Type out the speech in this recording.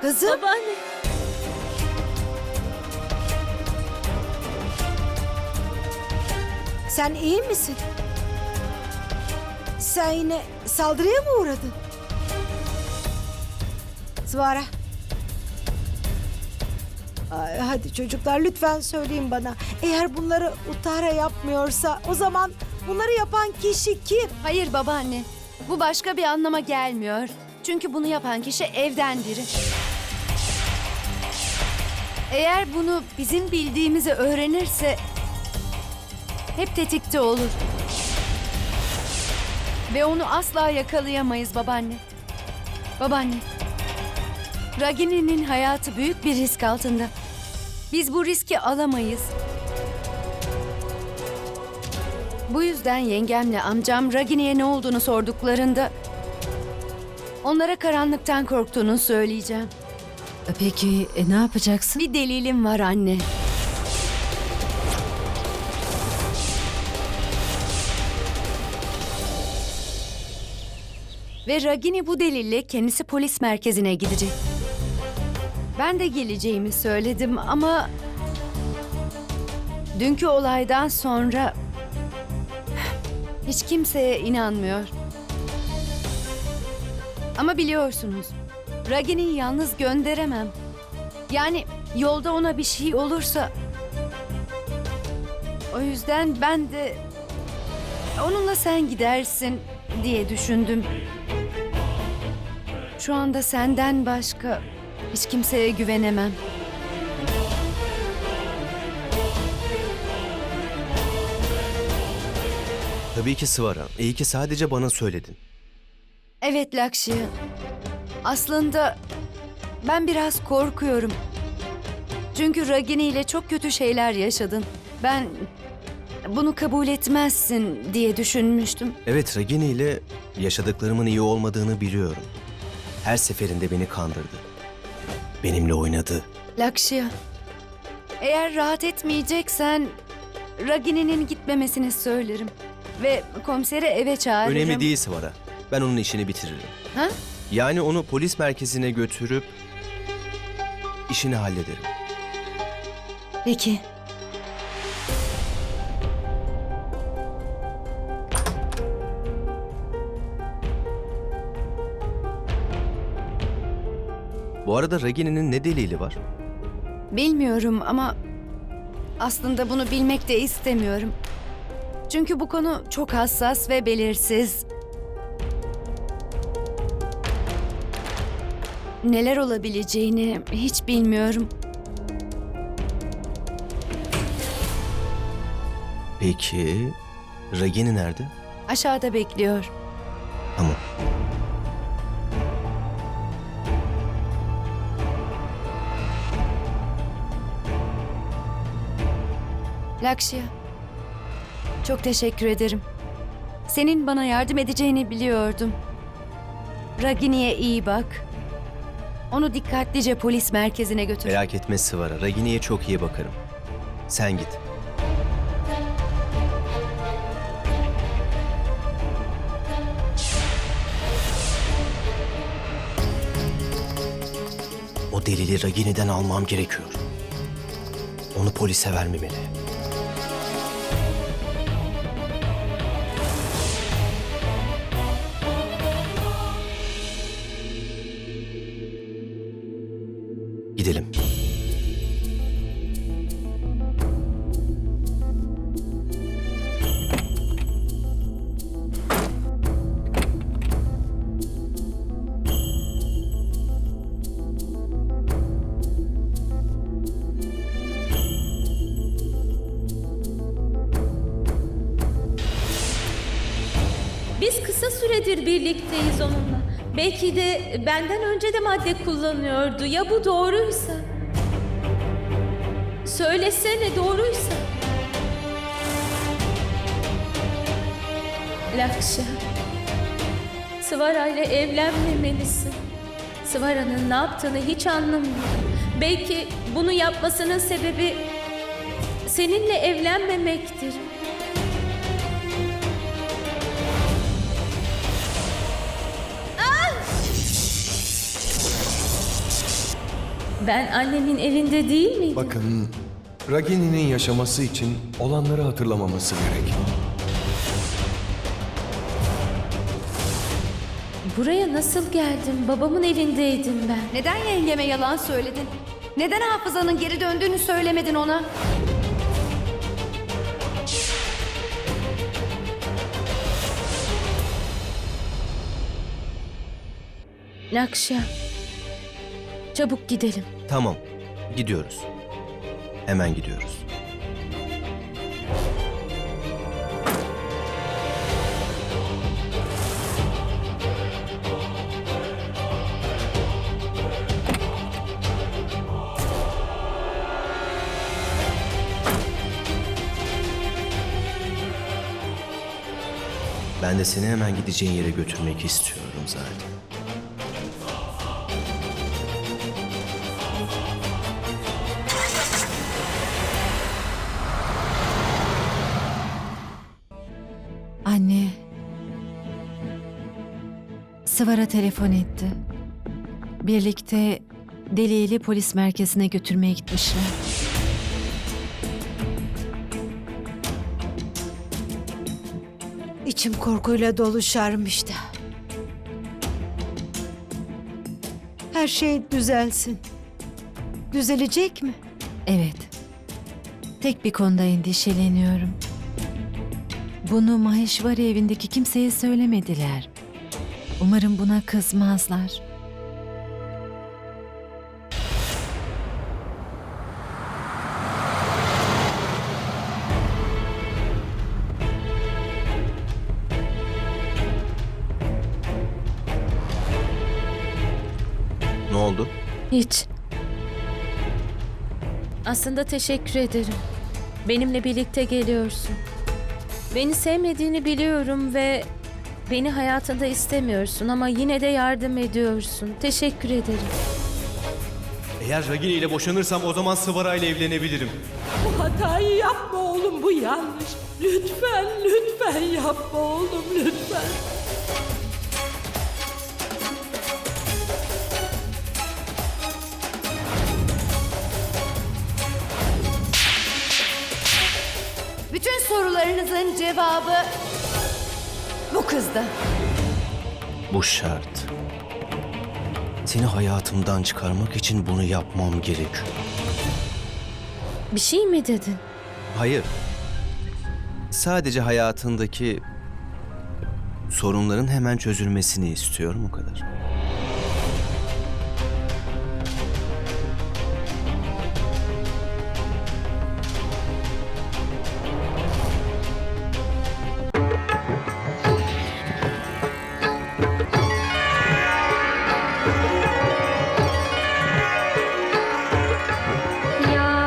Kızım Babaanne. sen iyi misin? Sen yine saldırıya mı uğradın? Svara. Ay, hadi çocuklar lütfen söyleyin bana. Eğer bunları Uttara yapmıyorsa o zaman bunları yapan kişi kim? Hayır babaanne. Bu başka bir anlama gelmiyor. Çünkü bunu yapan kişi evden biri. Eğer bunu bizim bildiğimizi öğrenirse hep tetikte olur. Ve onu asla yakalayamayız babaanne. Babaanne. Ragini'nin hayatı büyük bir risk altında. Biz bu riski alamayız. Bu yüzden yengemle amcam Ragini'ye ne olduğunu sorduklarında onlara karanlıktan korktuğunu söyleyeceğim. E Peki e, ne yapacaksın? Bir delilim var anne. Ve Ragini bu delille kendisi polis merkezine gidecek. Ben de geleceğimi söyledim ama dünkü olaydan sonra hiç kimseye inanmıyor. Ama biliyorsunuz, Ragini'yi yalnız gönderemem. Yani yolda ona bir şey olursa... O yüzden ben de onunla sen gidersin diye düşündüm. Şu anda senden başka hiç kimseye güvenemem. Tabii ki Sıvara. İyi ki sadece bana söyledin. Evet Lakşi. Aslında ben biraz korkuyorum. Çünkü Ragini ile çok kötü şeyler yaşadın. Ben bunu kabul etmezsin diye düşünmüştüm. Evet Ragini ile yaşadıklarımın iyi olmadığını biliyorum. Her seferinde beni kandırdı. Benimle oynadı. Lakşya, eğer rahat etmeyeceksen Ragini'nin gitmemesini söylerim. Ve komiseri eve çağırırım. Önemli değil Sıvara. Ben onun işini bitiririm. Ha? Yani onu polis merkezine götürüp işini hallederim. Peki. Bu arada Ragini'nin ne delili var? Bilmiyorum ama aslında bunu bilmek de istemiyorum. Çünkü bu konu çok hassas ve belirsiz. Neler olabileceğini hiç bilmiyorum. Peki Ragini nerede? Aşağıda bekliyor. Tamam. Lakşya. Çok teşekkür ederim. Senin bana yardım edeceğini biliyordum. Ragini'ye iyi bak. Onu dikkatlice polis merkezine götür. Merak etme Sıvara. Ragini'ye çok iyi bakarım. Sen git. O delili Ragini'den almam gerekiyor. Onu polise vermemeli. Biz kısa süredir birlikteyiz onunla. Belki de benden önce de madde kullanıyordu. Ya bu doğruysa? Söylesene doğruysa. Lakşa. Svara ile evlenmemelisin. Svara'nın ne yaptığını hiç anlamıyorum. Belki bunu yapmasının sebebi seninle evlenmemektir. Ben annemin evinde değil miydim? Bakın, Ragini'nin yaşaması için olanları hatırlamaması gerek. Buraya nasıl geldim? Babamın evindeydim ben. Neden yengeme yalan söyledin? Neden hafızanın geri döndüğünü söylemedin ona? Nakşa. Çabuk gidelim. Tamam, gidiyoruz. Hemen gidiyoruz. Ben de seni hemen gideceğin yere götürmek istiyorum zaten. Sıvara telefon etti. Birlikte Delili polis merkezine götürmeye gitmişler. İçim korkuyla dolu şarmıştı. Her şey düzelsin. Düzelecek mi? Evet. Tek bir konuda endişeleniyorum. Bunu Maheshwari evindeki kimseye söylemediler. Umarım buna kızmazlar. Ne oldu? Hiç. Aslında teşekkür ederim. Benimle birlikte geliyorsun. Beni sevmediğini biliyorum ve beni hayatında istemiyorsun ama yine de yardım ediyorsun. Teşekkür ederim. Eğer Ragini ile boşanırsam o zaman Sıvara ile evlenebilirim. Bu hatayı yapma oğlum bu yanlış. Lütfen lütfen yapma oğlum lütfen. Bütün sorularınızın cevabı bu kızda. Bu şart. Seni hayatımdan çıkarmak için bunu yapmam gerekiyor. Bir şey mi dedin? Hayır. Sadece hayatındaki sorunların hemen çözülmesini istiyorum o kadar.